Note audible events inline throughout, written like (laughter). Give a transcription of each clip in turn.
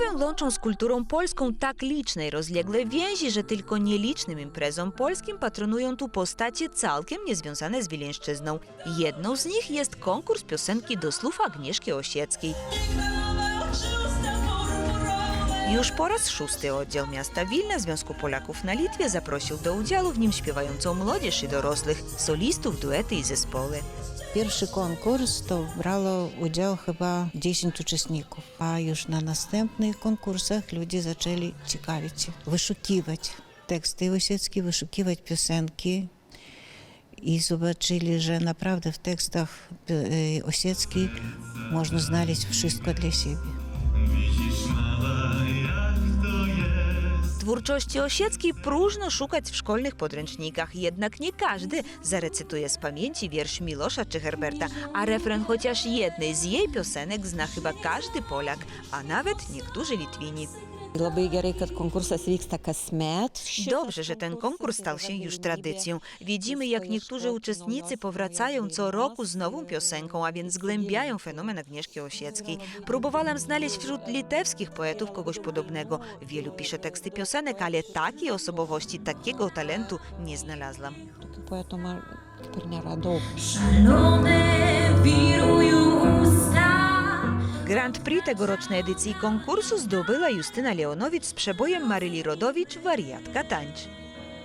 łączą z kulturą polską tak liczne i rozległe więzi, że tylko nielicznym imprezom polskim patronują tu postacie całkiem niezwiązane z Wileńszczyzną. Jedną z nich jest konkurs piosenki do słów Agnieszki Osieckiej. Już po raz szósty oddział miasta Wilna Związku Polaków na Litwie zaprosił do udziału w nim śpiewającą młodzież i dorosłych, solistów, duety i zespoły. Pierwszy konkurs to brało udział chyba 10 uczestników, a już na następnych konkursach ludzie zaczęli ciekawić się, wyszukiwać teksty osieckie, wyszukiwać piosenki i zobaczyli, że naprawdę w tekstach e, osieckich można znaleźć wszystko dla siebie. Twórczości osieckiej próżno szukać w szkolnych podręcznikach, jednak nie każdy zarecytuje z pamięci wiersz Milosza czy Herberta, a refren chociaż jednej z jej piosenek zna chyba każdy Polak, a nawet niektórzy Litwini. Labai gerai, kad konkursas vyksta kasmet. Dobrze, że ten konkurs stał się już tradycją. Widzimy, jak niektórzy uczestnicy powracają co roku z nową piosenką, a więc zgłębiają fenomen Agnieszki Osieckiej. Próbowałam znaleźć wśród litewskich poetów kogoś podobnego. Wielu pisze teksty piosenek, ale takiej osobowości, takiego talentu nie znalazłam. Tokių poetų man kaip Grand Prix tegorocznej edycji konkursu zdobyła Justyna Leonowicz z przebojem Maryli Rodowicz Wariatka tańczy.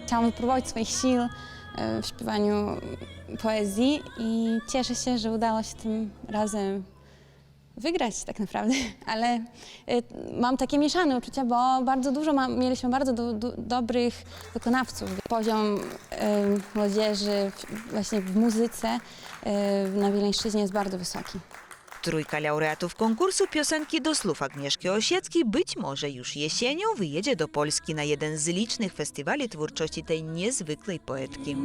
Chciałam wypróbować swoich sił e, w śpiewaniu poezji i cieszę się, że udało się tym razem wygrać tak naprawdę, (laughs) ale e, mam takie mieszane uczucia, bo bardzo dużo mieliśmy bardzo do, do, dobrych wykonawców. Poziom e, młodzieży w, właśnie w muzyce e, na Wileńszczyźnie jest bardzo wysoki. Trójka laureatów konkursu piosenki do słów Agnieszki Osieckiej być może już jesienią wyjedzie do Polski na jeden z licznych festiwali twórczości tej niezwykłej poetki.